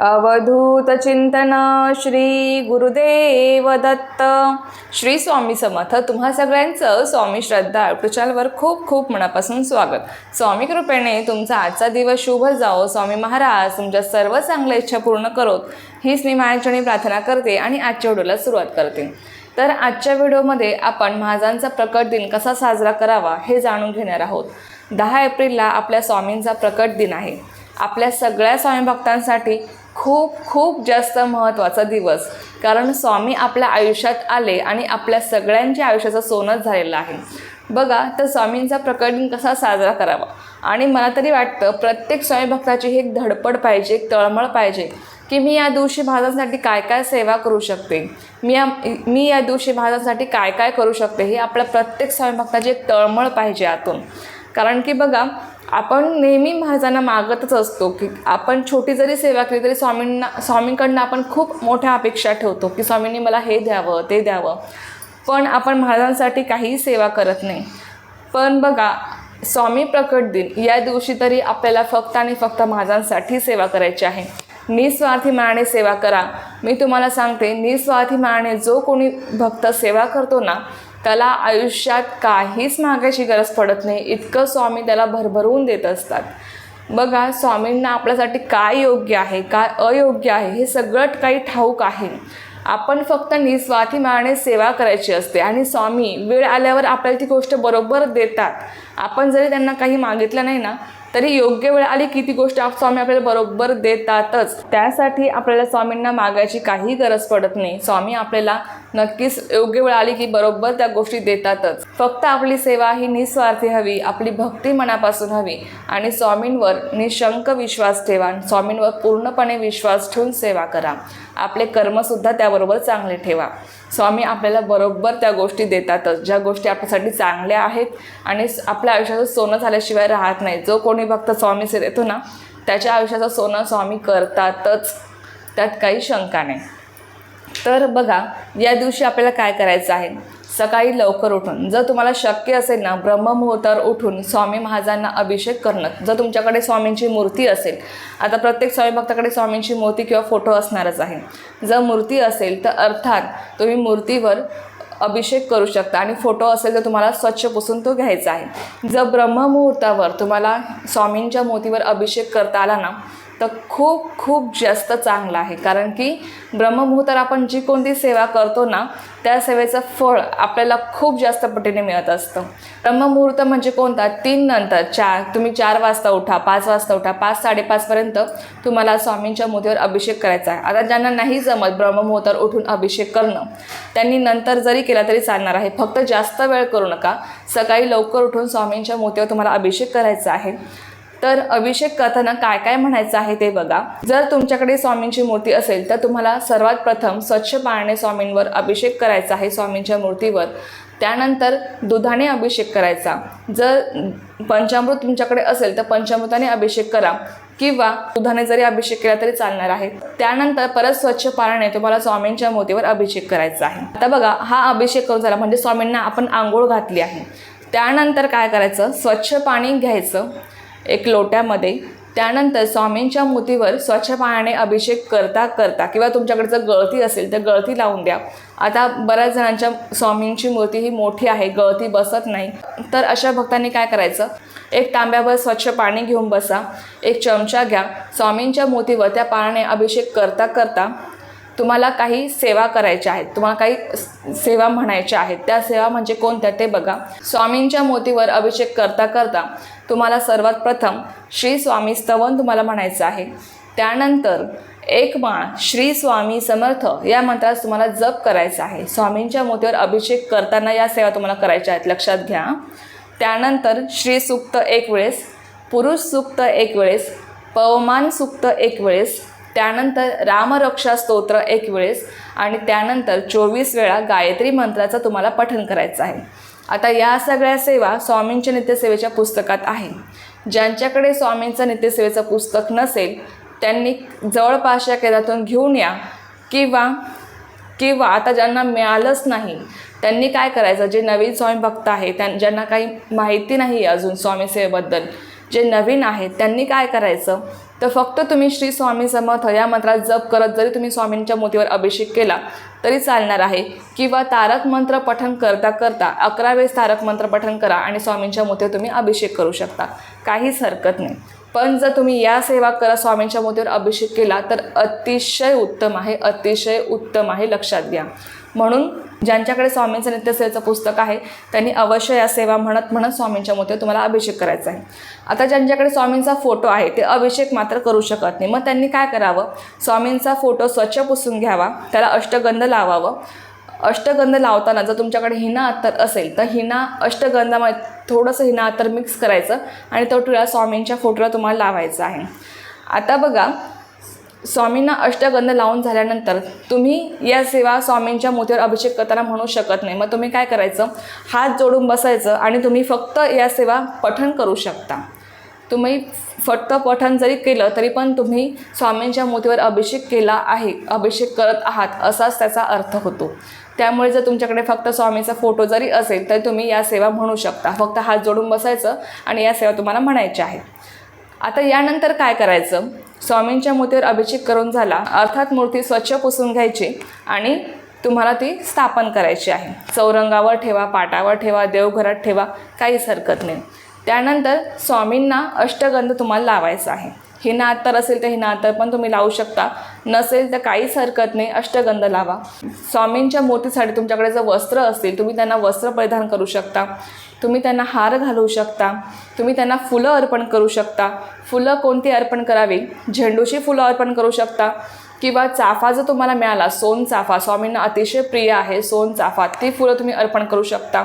अवधूत चिंतन श्री गुरुदेव दत्त. श्री स्वामी समर्थ तुम्हा सगळ्यांचं स्वामी श्रद्धा युट्यूब चॅनलवर खूप खूप मनापासून स्वागत. स्वामी कृपेने तुमचा आजचा दिवस शुभ जाओ स्वामी महाराज तुमच्या सर्व चांगल्या इच्छा पूर्ण करोत. हीच मी माझ्याच्याने प्रार्थना करते आणि आजच्या व्हिडिओला सुरुवात करते. तर आजच्या व्हिडिओमध्ये आपण महाजांचा प्रकट दिन कसा साजरा करावा हे जाणून घेणार आहोत. दहा एप्रिलला आपल्या स्वामींचा प्रकट दिन आहे. आपल्या सगळ्या स्वामी भक्तांसाठी खूप खूप जास्त महत्त्वाचा दिवस. कारण स्वामी आपल्या आयुष्यात आले आणि आपल्या सगळ्यांच्या आयुष्याचं सोनंच झालेलं आहे. बघा तर स्वामींचा प्रकरण कसा साजरा करावा? आणि मला तरी वाटतं प्रत्येक स्वामी भक्ताची ही एक धडपड पाहिजे एक तळमळ पाहिजे की मी या दिवशी महाराजांसाठी काय काय सेवा करू शकते? मी या मी या दिवशी महाराजांसाठी काय काय करू शकते? हे आपल्या प्रत्येक स्वामी भक्ताची एक तळमळ पाहिजे आतून. कारण की बघा आपण नेहमी महाराजांना मागतच असतो की आपण छोटी जरी सेवा केली तरी स्वामींना स्वामींकडनं आपण खूप मोठ्या अपेक्षा ठेवतो की स्वामींनी मला हे द्यावं ते द्यावं. पण आपण महाराजांसाठी काहीही सेवा करत नाही. पण बघा स्वामी प्रकट दिन या दिवशी तरी आपल्याला फक्त आणि फक्त महाराजांसाठी सेवा करायची आहे. निस्वार्थी मनाने सेवा करा. मी तुम्हाला सांगते निस्वार्थी मनाने जो कोणी भक्त सेवा करतो ना त्याला आयुष्यात काहीच मागायची गरज पडत नाही. इतकं स्वामी त्याला भरभरवून देत असतात. बघा स्वामींना आपल्यासाठी काय योग्य आहे काय अयोग्य आहे हे सगळं काही ठाऊक आहे. आपण फक्त निस्वार्थी मनाने सेवा करायची असते आणि स्वामी वेळ आल्यावर आपल्याला ती गोष्ट बरोबर देतात. आपण जरी त्यांना काही मागितलं नाही ना तरी योग्य वेळ आली की ती गोष्ट आप- स्वामी आपल्याला बरोबर देतातच. त्यासाठी आपल्याला स्वामींना मागायची काही गरज पडत नाही. स्वामी आपल्याला नक्कीच योग्य वेळ आली की बरोबर त्या गोष्टी देतातच. फक्त आपली सेवा ही निस्वार्थी हवी आपली भक्ती मनापासून हवी आणि स्वामींवर निशंक विश्वास ठेवा स्वामींवर पूर्णपणे विश्वास ठेवून सेवा करा. आपले कर्मसुद्धा त्याबरोबर चांगले ठेवा. स्वामी आपल्याला बरोबर त्या गोष्टी देतातच ज्या गोष्टी आपल्यासाठी चांगल्या आहेत आणि आपल्या आयुष्याचं सोनं झाल्याशिवाय राहत नाही. जो कोणी भक्त स्वामीचे देतो ना त्याच्या आयुष्याचं सोनं स्वामी करतातच त्यात काही शंका नाही. तर बघा या दिवशी आपल्याला काय करायचं आहे? सकाळी लवकर उठून जर तुम्हाला शक्य असेल ना ब्रह्ममुहूर्तावर उठून स्वामी महाराजांना अभिषेक करणं जर तुमच्याकडे स्वामींची मूर्ती असेल आता प्रत्येक स्वामी भक्ताकडे स्वामींची मूर्ती किंवा फोटो असणारच आहे. जर मूर्ती असेल तर अर्थात तुम्ही मूर्तीवर अभिषेक करू शकता आणि फोटो असेल तर तुम्हाला स्वच्छ पुसून तो घ्यायचा आहे. जर ब्रह्ममुहूर्तावर तुम्हाला स्वामींच्या मोतीवर अभिषेक करता आला ना तर खूप खूप जास्त चांगलं आहे. कारण की ब्रह्ममुहूर्तात आपण जी कोणती सेवा करतो ना त्या सेवेचं फळ आपल्याला खूप जास्त पटीने मिळत असतं. ब्रह्ममुहूर्त म्हणजे कोणता? तीन नंतर चार. तुम्ही चार वाजता उठा पाच वाजता उठा पाच साडेपाचपर्यंत तुम्हाला स्वामींच्या मूर्तीवर अभिषेक करायचा आहे. आता ज्यांना नाही जमत ब्रह्ममुहूर्तावर उठून अभिषेक करणं त्यांनी नंतर जरी केला तरी चालणार आहे. फक्त जास्त वेळ करू नका. सकाळी लवकर उठून स्वामींच्या मूर्तीवर तुम्हाला अभिषेक करायचा आहे. तर अभिषेक करताना काय काय म्हणायचं आहे ते बघा. जर तुमच्याकडे स्वामींची मूर्ती असेल तर तुम्हाला सर्वात प्रथम स्वच्छ पाण्याने स्वामींवर अभिषेक करायचा आहे स्वामींच्या मूर्तीवर. त्यानंतर दुधाने अभिषेक करायचा. जर पंचामृत तुमच्याकडे असेल तर पंचामृताने अभिषेक करा. किंवा दुधाने जरी अभिषेक केला तरी चालणार आहे. त्यानंतर परत स्वच्छ पाण्याने तुम्हाला स्वामींच्या मोतीवर अभिषेक करायचा आहे. आता बघा हा अभिषेक करून झाला म्हणजे स्वामींना आपण आंघोळ घातली आहे. त्यानंतर काय करायचं? स्वच्छ पाणी घ्यायचं. एक लोट्यामध्ये. त्यानंतर स्वामींच्या मूर्तीवर स्वच्छ पाण्याने अभिषेक करता करता किंवा तुमच्याकडे जर गळती असेल तर गळती लावून द्या. आता बऱ्याच जणांच्या स्वामींची मूर्ती ही मोठी आहे गळती बसत नाही. तर अशा भक्तांनी काय करायचं? एक तांब्यावर स्वच्छ पाणी घेऊन बसा एक चमचा घ्या. स्वामींच्या मूर्तीवर त्या पाण्याने अभिषेक करता करता तुम्हाला काही सेवा करायच्या आहेत तुम्हाला काही सेवा म्हणायच्या आहेत त्या सेवा म्हणजे कोणत्या ते बघा. स्वामींच्या मोतीवर अभिषेक करता करता तुम्हाला सर्वात प्रथम श्री स्वामी स्तवन तुम्हाला म्हणायचं आहे. त्यानंतर एक माळ श्री स्वामी समर्थ या मंत्रात तुम्हाला जप करायचा आहे. स्वामींच्या मोतीवर अभिषेक करताना या सेवा तुम्हाला करायच्या आहेत लक्षात घ्या. त्यानंतर श्री सुक्त एक वेळेस पुरुष सुक्त एक वेळेस पवमान सुक्त एक वेळेस त्यानंतर रामरक्षा स्तोत्र एक वेळेस आणि त्यानंतर चोवीस वेळा गायत्री मंत्राचं तुम्हाला पठन करायचं आहे. आता या सगळ्या सेवा स्वामींच्या नित्यसेवेच्या पुस्तकात आहे. ज्यांच्याकडे स्वामींचं नित्यसेवेचं पुस्तक नसेल त्यांनी जवळपासच्या केंद्रातून घेऊन या किंवा किंवा आता ज्यांना मिळालंच नाही त्यांनी काय करायचं? जे नवीन स्वामी भक्त आहे त्यां ज्यांना काही माहिती नाही आहे अजून स्वामी सेवेबद्दल जे नवीन आहेत त्यांनी काय करायचं? तर फक्त तुम्ही श्री स्वामी समर्थ या मंत्रात जप करत जरी तुम्ही स्वामींच्या मोतीवर अभिषेक केला तरी चालणार आहे. किंवा तारक मंत्र पठन करता करता अकरा वेळेस तारक मंत्र पठन करा आणि स्वामींच्या मोतीवर तुम्ही अभिषेक करू शकता. काहीच हरकत नाही. पण जर तुम्ही या सेवा करा स्वामींच्या मोतीवर अभिषेक केला तर अतिशय उत्तम आहे अतिशय उत्तम आहे लक्षात घ्या. म्हणून ज्यांच्याकडे स्वामींचं नित्यसेवेचं पुस्तक आहे त्यांनी अवश्य या सेवा म्हणत म्हणत स्वामींच्या मूर्ती तुम्हाला अभिषेक करायचा आहे. आता ज्यांच्याकडे स्वामींचा फोटो आहे ते अभिषेक मात्र करू शकत नाही. मग त्यांनी काय करावं? स्वामींचा फोटो स्वच्छ पुसून घ्यावा त्याला अष्टगंध लावावं. अष्टगंध लावताना जर तुमच्याकडे हिना अत्तर असेल तर हिना अष्टगंधामध्ये थोडंसं हिना अत्तर मिक्स करायचं आणि तो टिळा स्वामींच्या फोटोला तुम्हाला लावायचा आहे. आता बघा स्वामींना अष्टगंध लावून झाल्यानंतर तुम्ही या सेवा स्वामींच्या मोतीवर अभिषेक करताना म्हणू शकत नाही. मग तुम्ही काय करायचं? हात जोडून बसायचं आणि तुम्ही फक्त या सेवा पठण करू शकता. तुम्ही फक्त पठण जरी केलं तरी पण तुम्ही स्वामींच्या मोतीवर अभिषेक केला आहे अभिषेक करत आहात असाच त्याचा अर्थ होतो. त्यामुळे जर तुमच्याकडे फक्त स्वामीचा फोटो जरी असेल तर तुम्ही या सेवा म्हणू शकता. फक्त हात जोडून बसायचं आणि या सेवा तुम्हाला म्हणायच्या आहेत. आता यानंतर काय करायचं? स्वामींच्या मूर्तीवर अभिषेक करून झाला. अर्थात मूर्ती स्वच्छ पुसून घ्यायची आणि तुम्हाला ती स्थापन करायची आहे. चौरंगावर ठेवा पाटावर ठेवा देवघरात ठेवा काहीच हरकत नाही. त्यानंतर स्वामींना अष्टगंध तुम्हाला लावायचा आहे. हिना अत्तर असेल तर हिना अत्तर पण तुम्ही लावू शकता. नसेल तर काहीच हरकत नाही. अष्टगंध लावा. स्वामींच्या मूर्तीसाठी तुमच्याकडे जर वस्त्र असतील तुम्ही त्यांना वस्त्र परिधान करू शकता. तुम्ही त्यांना हार घालू शकता. तुम्ही त्यांना फुलं अर्पण करू शकता. फुलं कोणती अर्पण करावी? झेंडूची फुलं अर्पण करू शकता. किंवा चाफा जर तुम्हाला मिळाला सोन चाफा स्वामींना अतिशय प्रिय आहे सोन चाफा ती फुलं तुम्ही अर्पण करू शकता.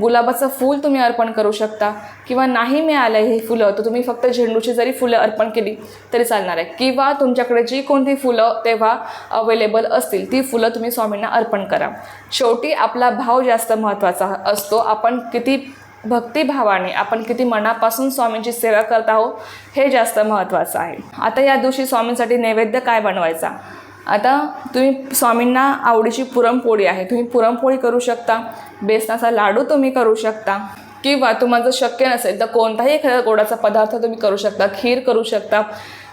गुलाबाचं फूल तुम्ही अर्पण करू शकता. किंवा नाही मिळालं ही फुलं तर तुम्ही फक्त झेंडूची जरी फुलं अर्पण केली तरी चालणार आहे. किंवा तुमच्याकडे जी कोणती फुलं तेव्हा अवेलेबल असतील ती फुलं तुम्ही स्वामींना अर्पण करा. शेवटी आपला भाव जास्त महत्त्वाचा असतो. आपण किती भक्तिभावाने आपण किती मनापासून स्वामींची सेवा करत आहोत हे जास्त महत्त्वाचं आहे. आता या दिवशी स्वामींसाठी नैवेद्य काय बनवायचा? आता तुम्ही स्वामींना आवडीची पुरणपोळी आहे तुम्ही पुरणपोळी करू शकता बेसनाचा लाडू तुम्ही करू शकता किंवा तुम्हाला जर शक्य नसेल तर कोणताही एखादा गोडाचा पदार्थ तुम्ही करू शकता खीर करू शकता.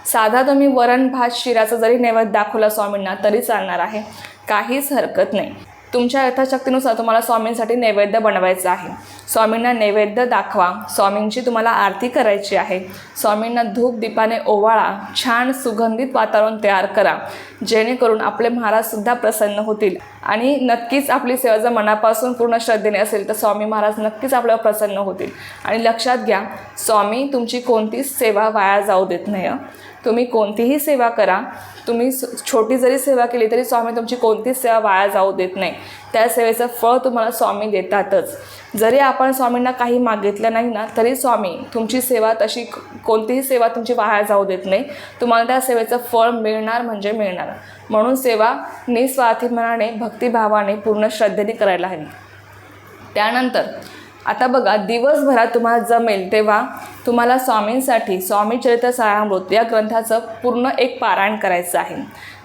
साधा तुम्ही वरण भात शिराचा जरी नैवेद्य दाखवला स्वामींना तरी चालणार आहे. काहीच हरकत नाही. तुमच्या यथाशक्तीनुसार तुम्हाला स्वामींसाठी नैवेद्य बनवायचं आहे. स्वामींना नैवेद्य दाखवा. स्वामींची तुम्हाला आरती करायची आहे. स्वामींना धूप दीपाने ओवाळा. छान सुगंधित वातावरण तयार करा. जेणेकरून आपले महाराजसुद्धा प्रसन्न होतील. आणि नक्कीच आपली सेवा जर मनापासून पूर्ण श्रद्धेने असेल तर स्वामी महाराज नक्कीच आपल्यावर प्रसन्न होतील. आणि लक्षात घ्या स्वामी तुमची कोणतीच सेवा वाया जाऊ देत नाही. तुम्ही कोणतीही सेवा करा. तुम्ही छोटी जरी सेवा केली तरी स्वामी तुमची कोणतीच सेवा वाया जाऊ देत नाही. त्या सेवेचं फळ तुम्हाला स्वामी देतातच. जरी आपण स्वामींना काही मागितलं नाही ना तरी स्वामी तुमची सेवा तशी कोणतीही सेवा तुमची वाया जाऊ देत नाही. तुम्हाला त्या सेवेचं फळ मिळणार म्हणजे मिळणार. म्हणून सेवा निस्वार्थी मनाने भक्तिभावाने पूर्ण श्रद्धेने करायला हवी. त्यानंतर आता बघा दिवसभरात तुम्हाला जमेल तेव्हा तुम्हाला स्वामींसाठी स्वामी चरित्र सारामृत या ग्रंथाचं पूर्ण एक पारायण करायचं आहे.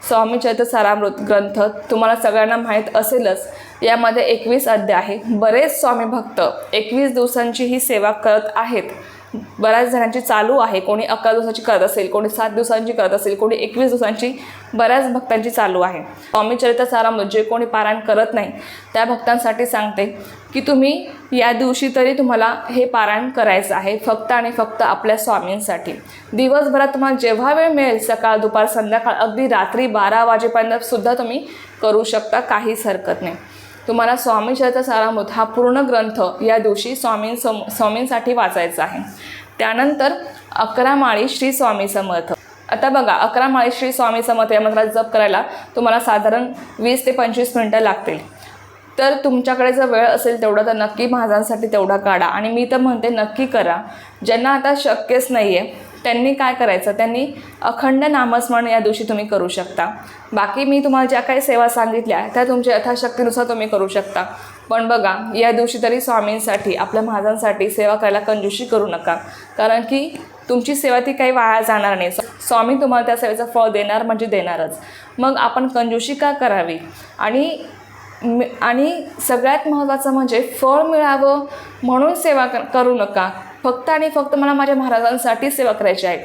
स्वामी चरित्र सारामृत ग्रंथ तुम्हाला सगळ्यांना माहीत असेलच. यामध्ये एकवीस अध्याय आहे. बरेच स्वामी भक्त एकवीस दिवसांची ही सेवा करत आहेत. बऱ्याच जणांची चालू आहे. कोणी अकरा दिवसाची करत असेल कोणी सात दिवसांची करत असेल कोणी एकवीस दिवसांची बऱ्याच भक्तांची चालू आहे. स्वामी चरित्र जे कोणी पारायण करत नाही त्या भक्तांसाठी सांगते की तुम्ही या दिवशी तरी तुम्हाला हे पारायण करायचं आहे फक्त आणि फक्त आपल्या स्वामींसाठी. दिवसभरात तुम्हाला जेव्हा वेळ मिळेल सकाळ दुपार संध्याकाळ अगदी रात्री बारा वाजेपर्यंत सुद्धा तुम्ही करू शकता काहीच हरकत नाही. तुम्हाला स्वामी चरित्र सारामृत हा पूर्ण ग्रंथ या दिवशी स्वामीं सम स्वामींसाठी वाचायचा आहे. त्यानंतर अकरा माळी श्री स्वामी समर्थ. आता बघा अकरा माळी श्री स्वामी समर्थ या मंत्राचा जप करायला तुम्हाला साधारण वीस ते पंचवीस मिनटं लागतील. तर तुमच्याकडे जर वेळ असेल तेवढा तर नक्की महाजांसाठी तेवढा काढा. आणि मी तर म्हणते नक्की करा. ज्यांना आता शक्यच नाही आहे त्यांनी काय करायचं? त्यांनी अखंड नामस्मरण या दिवशी तुम्ही करू शकता. बाकी मी तुम्हाला ज्या काही सेवा सांगितल्या त्या तुमच्या यथाशक्तीनुसार तुम्ही करू शकता. पण बघा या दिवशी तरी स्वामींसाठी आपल्या महाजांसाठी सेवा करायला कंजूशी करू नका. कारण की तुमची सेवा ती काही वाया जाणार नाही. स्वामी तुम्हाला त्या सेवेचं फळ देणार म्हणजे देणारच. मग आपण कंजूशी का करावी? आणि आणि सगळ्यात महत्त्वाचं म्हणजे फळ मिळावं म्हणून सेवा क- करू नका. फक्त आणि फक्त मला माझ्या महाराजांसाठी सेवा करायची आहे.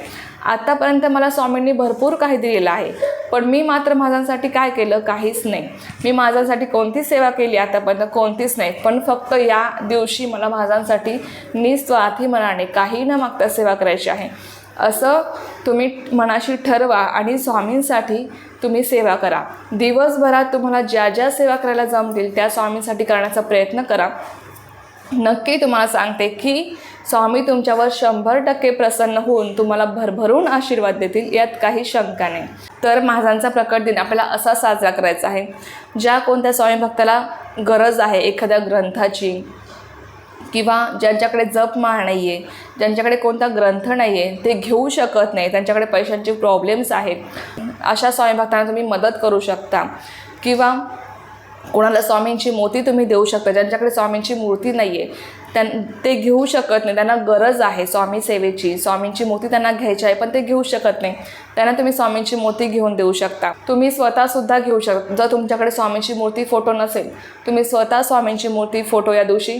आतापर्यंत मला स्वामींनी भरपूर काही दिलेलं आहे. पण मी मात्र महाराजांसाठी काय केलं? काहीच नाही. मी महाराजांसाठी कोणतीच सेवा केली आतापर्यंत? कोणतीच नाही. पण फक्त या दिवशी मला महाराजांसाठी निस्वार्थी मनाने काही न मागता सेवा करायची आहे. असं तुम्ही मनाशी ठरवा आणि स्वामींसाठी तुम्ही सेवा करा. दिवसभरात तुम्हाला ज्या ज्या सेवा करायला जमतील त्या स्वामींसाठी करण्याचा प्रयत्न करा. नक्की तुम्हाला सांगते की स्वामी तुमच्यावर शंभर टक्के प्रसन्न होऊन तुम्हाला भरभरून आशीर्वाद देतील यात काही शंका नाही. तर महाराजांचा प्रकट दिन आपल्याला असा साजरा करायचा आहे ज्या कोणत्या स्वामी भक्ताला गरज आहे एखाद्या ग्रंथाची किंवा ज्यांच्याकडे जपमाळ नाही आहे ज्यांच्याकडे कोणता ग्रंथ नाही आहे ते घेऊ शकत नाही त्यांच्याकडे पैशांचे प्रॉब्लेम्स आहेत अशा स्वामी भक्तांना तुम्ही मदत करू शकता. किंवा कोणाला स्वामींची मोती तुम्ही देऊ शकता ज्यांच्याकडे स्वामींची मूर्ती नाही आहे त्यां ते घेऊ शकत नाही. त्यांना गरज आहे स्वामी सेवेची. स्वामींची मोती त्यांना घ्यायची आहे पण ते घेऊ शकत नाही. त्यांना तुम्ही स्वामींची मूर्ती घेऊन देऊ शकता. तुम्ही स्वतःसुद्धा घेऊ शकता. जर तुमच्याकडे स्वामींची मूर्ती फोटो नसेल तुम्ही स्वतः स्वामींची मूर्ती फोटो या दिवशी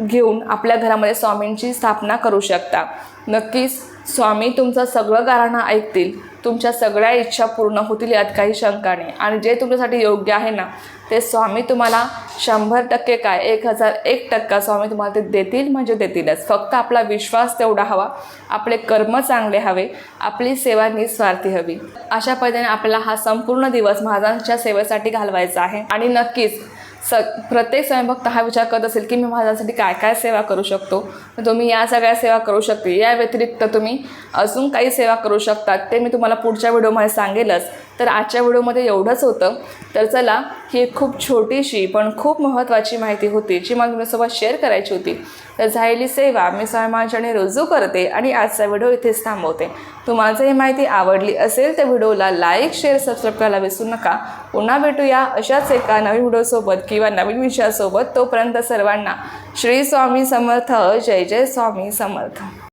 घेऊन आपल्या घरामध्ये स्वामींची स्थापना करू शकता. नक्कीच स्वामी तुमचं सगळं गाराणं ऐकतील. तुमच्या सगळ्या इच्छा पूर्ण होतील यात काही शंका नाही. आणि जे तुमच्यासाठी योग्य आहे ना ते स्वामी तुम्हाला शंभर टक्के काय एक हजार एक टक्का स्वामी तुम्हाला ते देतील म्हणजे देतीलच. फक्त आपला विश्वास तेवढा हवा आपले कर्म चांगले हवे आपली सेवा निस्वार्थी हवी. अशा पद्धतीने आपल्याला हा संपूर्ण दिवस महाराजांच्या सेवेसाठी घालवायचा आहे. आणि नक्कीच स प्रत्येक स्वयंभक्त हा विचार करत असेल की मी माझ्यासाठी काय काय सेवा करू शकतो? तर तुम्ही या सगळ्या सेवा करू शकते. या व्यतिरिक्त तुम्ही अजून काही सेवा करू शकतात ते मी तुम्हाला पुढच्या व्हिडिओमध्ये सांगेलच. तर आजच्या व्हिडिओमध्ये एवढंच होतं. तर चला ही खूप छोटीशी पण खूप महत्त्वाची माहिती होती जी मला तुमच्यासोबत शेअर करायची होती. तर झालेली सेवा मी स्वयंमाच्याने रुजू करते आणि आजचा व्हिडिओ इथेच थांबवते. तुम्हाला ही माहिती आवडली असेल तर व्हिडिओला लाईक शेअर सबस्क्राईब करायला विसरू नका. पुन्हा भेटूया अशाच एका नवीन व्हिडिओसोबत किंवा नवीन विषयासोबत. तोपर्यंत सर्वांना श्री स्वामी समर्थ. जय जय स्वामी समर्थ.